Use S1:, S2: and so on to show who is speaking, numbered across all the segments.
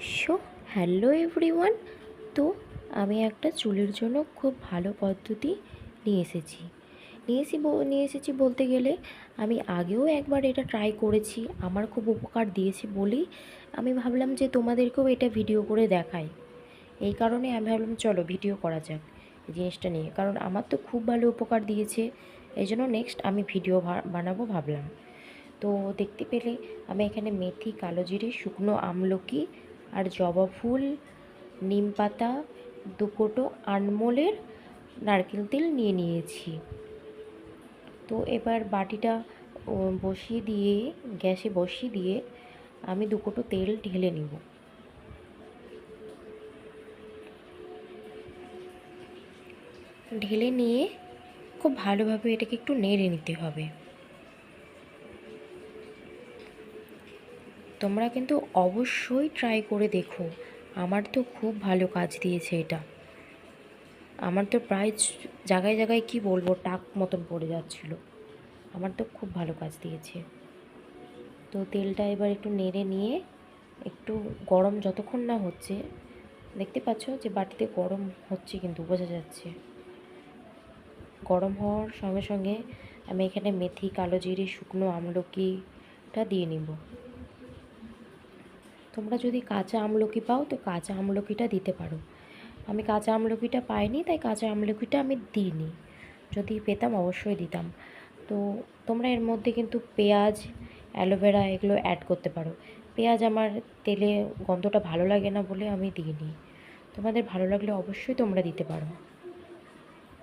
S1: So, hello everyone. তো, আমি একটা চুলের জন্য খুব ভালো পদ্ধতি নিয়ে এসেছি। নিয়ে এসেছি ব- নিয়ে এসেছি বলতে গেলে, আমি আগেও একবার এটা ট্রাই করেছি, আমার খুব উপকার দিয়েছে বলেই আমি ভাবলাম যে তোমাদেরকেও এটা ভিডিও করে দেখাই। এই কারণে আমি ভাবলাম, চলো ভিডিও করা যাক এই জিনিসটা নিয়ে। কারণ আমার তো খুব ভালো উপকার দিয়েছে, এই জন্য নেক্সট আমি ভিডিও বানাবো ভাবলাম। তো দেখতে পেলে, আমি এখানে মেথি, কালো জিরে, শুকনো আমলকি আর জবা ফুল, নিম পাতা দুকোটো আনমোলের নারকেল তেল নিয়ে নিয়েছি। তো এবার বাটিটা বসিয়ে দিয়ে, গ্যাসে বসিয়ে দিয়ে আমি দুকোটো তেল ঢেলে নিব। ঢেলে নিয়ে খুব ভালোভাবে এটাকে একটু নেড়ে নিতে হবে। তোমরা কিন্তু অবশ্যই ট্রাই করে দেখো। আমার তো খুব ভালো কাজ দিয়েছে এটা। আমার তো প্রায় জায়গায় জায়গায় কি বলব, টাক মতন পড়ে যাচ্ছিল। আমার তো খুব ভালো কাজ দিয়েছে। তো তেলটা এবার একটু নেড়ে নিয়ে একটু গরম যতক্ষণ না হচ্ছে, দেখতে পাচ্ছ যে বাটিতে গরম হচ্ছে কিন্তু, বোঝা যাচ্ছে। গরম হওয়ার সঙ্গে সঙ্গে আমি এখানে মেথি, কালো জিরে, শুকনো আমলকিটা দিয়ে নিব। তোমরা যদি কাঁচা আমলকি পাও, তো কাঁচা আমলকিটা দিতে পারো। আমি কাঁচা আমলকিটা পাইনি, তাই কাঁচা আমলকিটা আমি দিইনি। যদি পেতাম অবশ্যই দিতাম। তো তোমরা এর মধ্যে কিন্তু পেঁয়াজ, অ্যালোভেরা এগুলো অ্যাড করতে পারো। পেঁয়াজ আমার তেলে গন্ধটা ভালো লাগে না বলে আমি দিইনি। তোমাদের ভালো লাগলে অবশ্যই তোমরা দিতে পারো।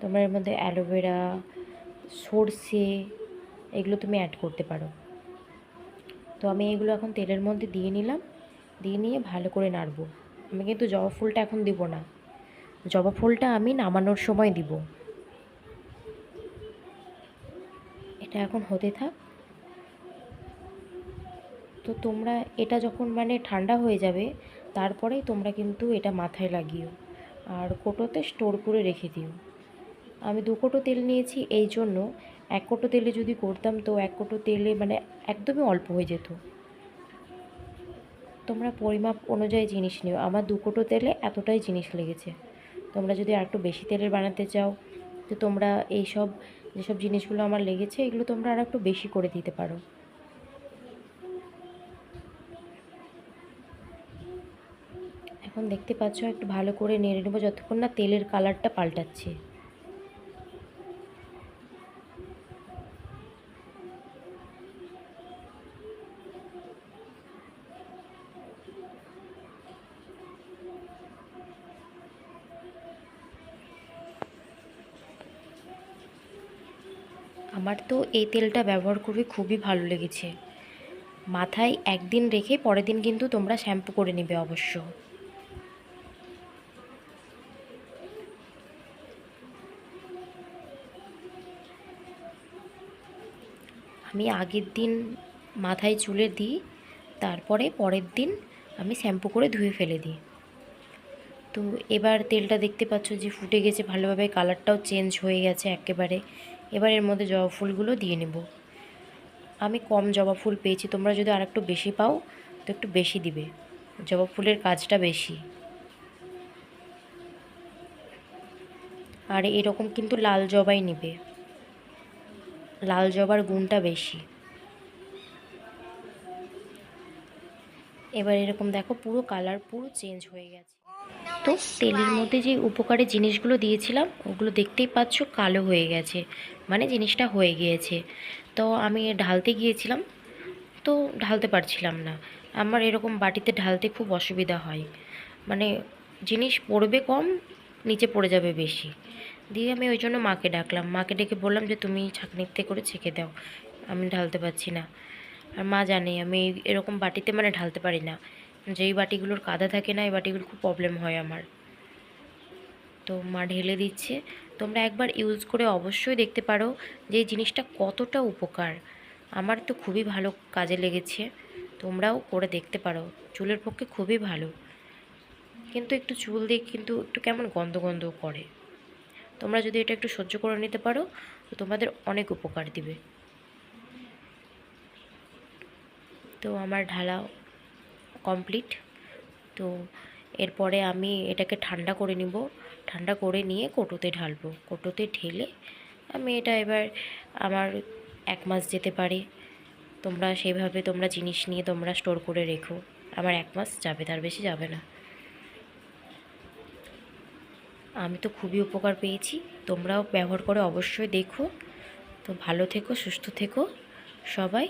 S1: তোমরা এর মধ্যে অ্যালোভেরা, সর্ষে এগুলো তুমি অ্যাড করতে পারো। তো আমি এগুলো এখন তেলের মধ্যে দিয়ে নিলাম। দিয়ে নিয়ে ভালো করে নাড়বো। আমি কিন্তু জবা ফুলটা এখন দিব না। জবা ফুলটা আমি নামানোর সময় দিব। এটা এখন হতে থাক। তো তোমরা এটা যখন মানে ঠান্ডা হয়ে যাবে তারপরেই তোমরা কিন্তু এটা মাথায় লাগিও। আর কোটোতে স্টোর করে রেখে দিও। আমি দু কোটো তেল নিয়েছি, এই জন্য এক কোটো তেলে যদি করতাম তো এক কোটো তেলে মানে একদমই অল্প হয়ে যেত। তোমরা পরিমাপ অনুযায়ী জিনিস নিও। আমার দু কোটো তেলে এতটাই জিনিস লেগেছে। তোমরা যদি আর একটু বেশি তেলের বানাতে চাও, তো তোমরা এই সব যেসব জিনিসগুলো আমার লেগেছে, এগুলো তোমরা আর একটু বেশি করে দিতে পারো। এখন দেখতে পাচ্ছ, একটু ভালো করে নেড়ে নেব, যতক্ষণ না তেলের কালারটা পাল্টাচ্ছে। আমার তো এই তেলটা ব্যবহার করে খুবই ভালো লেগেছে। মাথায় একদিন রেখে পরের দিন কিন্তু তোমরা শ্যাম্পু করে নেবে অবশ্য। আমি আগের দিন মাথায় চুলে দিই, তারপরে পরের দিন আমি শ্যাম্পু করে ধুয়ে ফেলে দিই। তো এবার তেলটা দেখতে পাচ্ছ যে ফুটে গেছে ভালোভাবে, কালারটাও চেঞ্জ হয়ে গেছে একেবারে। এবার এর মধ্যে জবা ফুলগুলো দিয়ে নেব। আমি কম জবা ফুল পেয়েছি, তোমরা যদি আর একটু বেশি পাও, তো একটু বেশি দিবে। জবা ফুলের কাজটা বেশি। আর এরকম কিন্তু লাল জবাই নিবে। লাল জবার গুণটা বেশি। এবার এরকম দেখো, পুরো কালার পুরো চেঞ্জ হয়ে গেছে। তো তেলের মধ্যে যে উপকারী জিনিসগুলো দিয়েছিলাম, ওগুলো দেখতেই পাচ্ছ কালো হয়ে গেছে। মানে জিনিসটা হয়ে গিয়েছে। তো আমি ঢালতে গিয়েছিলাম, তো ঢালতে পারছিলাম না। আমার এরকম বাটিতে ঢালতে খুব অসুবিধা হয়। মানে জিনিস পড়বে কম, নিচে পড়ে যাবে বেশি। দিয়ে আমি ওই জন্য মাকে ডাকলাম। মাকে ডেকে বললাম যে, তুমি ছাঁকনিতে করে ছেঁকে দাও। আমি ঢালতে পারছি না। আর মা জানে, আমি এরকম বাটিতে মানে ঢালতে পারি না। যেই বাটিগুলোর কাদা থাকে না, এই বাটিগুলো খুব প্রবলেম হয় আমার। তো মা ঢেলে দিচ্ছে। তোমরা একবার ইউজ করে অবশ্যই দেখতে পারো যে জিনিসটা কতটা উপকার। আমার তো খুবই ভালো কাজে লেগেছে, তোমরাও করে দেখতে পারো। চুলের পক্ষে খুবই ভালো। কিন্তু একটু চুল দিয়ে কিন্তু একটু কেমন গন্ধ গন্ধ করে। তোমরা যদি এটা একটু সহ্য করে নিতে পারো, তো তোমাদের অনেক উপকার দিবে। তো আমার ঢালা কমপ্লিট তো এরপরে আমি এটাকে ঠান্ডা করে নিব। ঠান্ডা করে নিয়ে কোটোতে ঢালবো। কোটোতে ঢেলে আমি এটা এবার আমার এক মাস যেতে পারে। তোমরা সেইভাবে তোমরা জিনিস নিয়ে তোমরা স্টোর করে রেখো। আমার এক মাস যাবে, তার বেশি যাবে না। আমি তো খুবই উপকার পেয়েছি। তোমরাও ব্যবহার করে অবশ্যই দেখো। তো ভালো থেকো, সুস্থ থেকো। সবাই